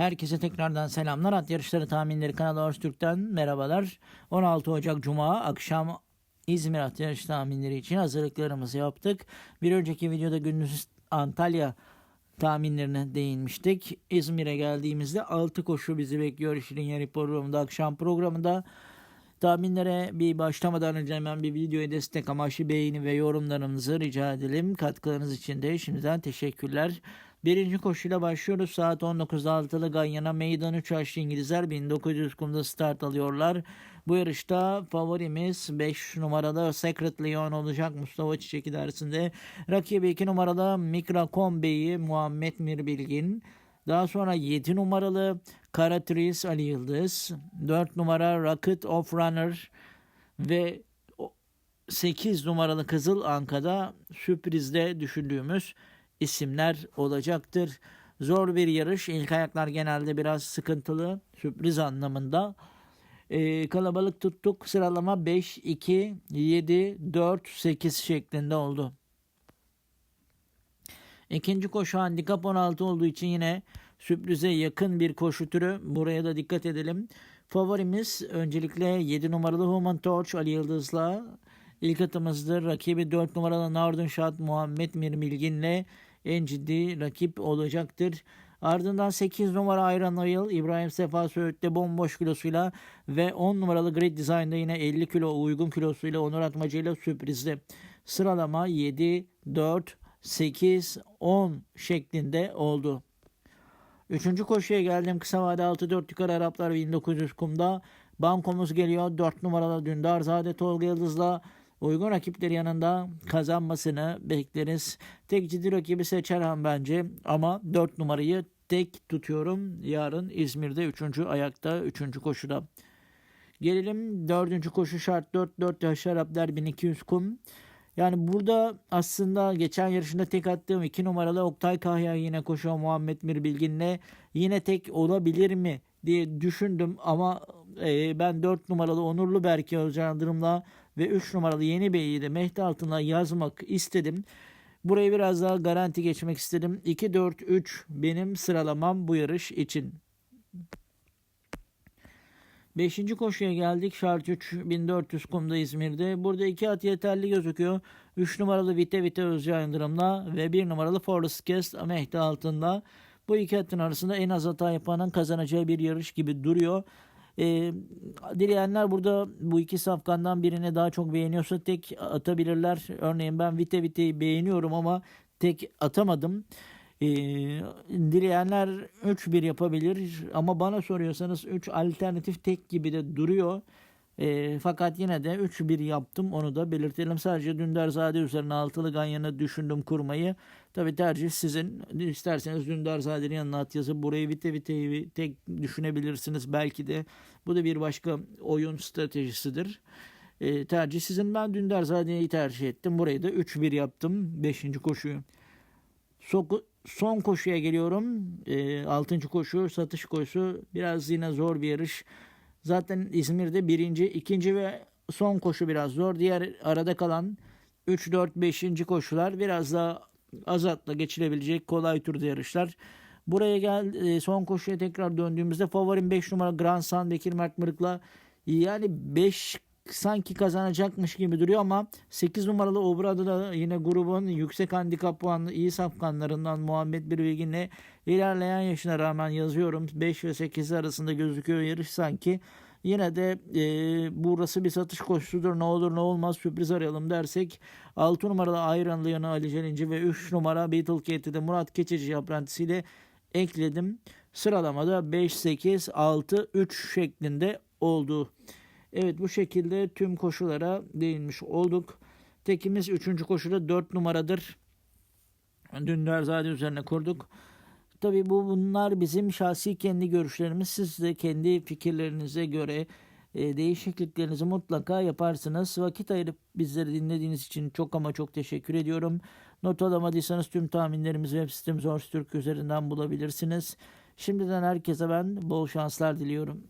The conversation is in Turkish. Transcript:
Herkese tekrardan selamlar. At yarışları tahminleri kanalı Ors Türk'ten merhabalar. 16 Ocak Cuma akşam İzmir at yarış tahminleri için hazırlıklarımızı yaptık. Bir önceki videoda gündüz Antalya tahminlerine değinmiştik. İzmir'e geldiğimizde 6 koşu bizi bekliyor Şirin Yeri programında akşam programında. Tahminlere bir başlamadan önce hemen bir videoya destek amaçlı beğeni ve yorumlarınızı rica edelim. Katkılarınız için de şimdiden teşekkürler. Birinci koşuyla başlıyoruz. Saat 19'da altılı Ganyan'a meydan 3 yaşlı İngilizler 1900 kumda start alıyorlar. Bu yarışta favorimiz 5 numaralı Secret Leon olacak Mustafa Çiçek idaresinde. Rakibi 2 numaralı Mikra Kombe'yi Muhammed Mirbilgin. Daha sonra 7 numaralı Karatris Ali Yıldız. 4 numara Rocket of Runner ve 8 numaralı Kızıl Anka'da sürprizde düşündüğümüz isimler olacaktır. Zor bir yarış. İlk ayaklar genelde biraz sıkıntılı. Sürpriz anlamında. Ee, kalabalık tuttuk. Sıralama 5, 2, 7, 4, 8 şeklinde oldu. İkinci koşu handikap 16 olduğu için yine sürprize yakın bir koşu türü. Buraya da dikkat edelim. Favorimiz öncelikle 7 numaralı Human Torch Ali Yıldız'la ilk atımızdır. Rakibi 4 numaralı Northern Shot Muhammed Mirmilgin'le en ciddi rakip olacaktır. Ardından 8 numara Iron Oil İbrahim Sefa Söğüt'te bomboş kilosuyla ve 10 numaralı Great Design'da yine 50 kilo uygun kilosuyla Onur Atmacı ile sürprizli. Sıralama 7, 4, 8, 10 şeklinde oldu. Üçüncü koşuya geldim. Kısa vade 6-4 yukarı Araplar 1900 kumda. Bankomuz geliyor. 4 numaralı Dündar Zade Tolga Yıldız'la uygun rakipleri yanında kazanmasını bekleriz. Tek ciddi rakibi seçerem bence ama 4 numarayı tek tutuyorum. Yarın İzmir'de 3. ayakta 3. koşuda. Gelelim 4. koşu şart 4 4 yaş Araplar 1200 kum. Yani burada aslında geçen yarışında tek attığım 2 numaralı Oktay Kahya yine koşuyor Muhammed Mir Bilgin'le. Yine tek olabilir mi diye düşündüm ama e, ben 4 numaralı Onurlu Berke Özcan ve 3 numaralı Yeni Bey'i de Mehdi altına yazmak istedim. Burayı biraz daha garanti geçmek istedim. 2-4-3 benim sıralamam bu yarış için. Beşinci koşuya geldik. Şart 3 1400 kumda İzmir'de. Burada iki at yeterli gözüküyor. 3 numaralı Vite Vite Özcan Yıldırım'la ve 1 numaralı Forest Kest Mehdi altında. Bu iki atın arasında en az hata yapanın kazanacağı bir yarış gibi duruyor. Ee, dileyenler burada bu iki safkandan birine daha çok beğeniyorsa tek atabilirler. Örneğin ben Vite Vite'yi beğeniyorum ama tek atamadım. Ee, dileyenler 3-1 yapabilir ama bana soruyorsanız 3 alternatif tek gibi de duruyor. E, fakat yine de 3-1 yaptım onu da belirtelim. Sadece Dündarzade üzerine altılı ganyanı düşündüm kurmayı. Tabi tercih sizin. İsterseniz Dündarzade'nin yanına at yazıp burayı vite viteyi tek düşünebilirsiniz. Belki de bu da bir başka oyun stratejisidir. E, tercih sizin. Ben Dündarzade'yi tercih ettim. Burayı da 3-1 yaptım. 5. koşuyu. Soku, son koşuya geliyorum. E, 6. koşu satış koşusu. Biraz yine zor bir yarış. Zaten İzmir'de birinci, ikinci ve son koşu biraz zor. Diğer arada kalan 3, 4, 5. koşular biraz daha azatla geçilebilecek kolay turda yarışlar. Buraya gel e, son koşuya tekrar döndüğümüzde favorim 5 numara Grand San Bekir Mert Mırık'la yani 5 sanki kazanacakmış gibi duruyor ama 8 numaralı Obra'da da yine grubun yüksek handikap puanlı iyi safkanlarından Muhammed Birbilgin'le ilerleyen yaşına rağmen yazıyorum. 5 ve 8 arasında gözüküyor yarış sanki. Yine de e, burası bir satış koşusudur. Ne olur ne olmaz sürpriz arayalım dersek 6 numaralı Ayran Leon'u Ali Celinci ve 3 numara Beetle Cate'de Murat Keçeci aprentisiyle ekledim. Sıralamada 5, 8, 6, 3 şeklinde oldu. Evet bu şekilde tüm koşulara değinmiş olduk. Tekimiz 3. koşuda 4 numaradır. Dündarzade üzerine kurduk. Tabii bu bunlar bizim şahsi kendi görüşlerimiz. Siz de kendi fikirlerinize göre e, değişikliklerinizi mutlaka yaparsınız. Vakit ayırıp bizleri dinlediğiniz için çok ama çok teşekkür ediyorum. Not alamadıysanız tüm tahminlerimizi web sitemiz Türk üzerinden bulabilirsiniz. Şimdiden herkese ben bol şanslar diliyorum.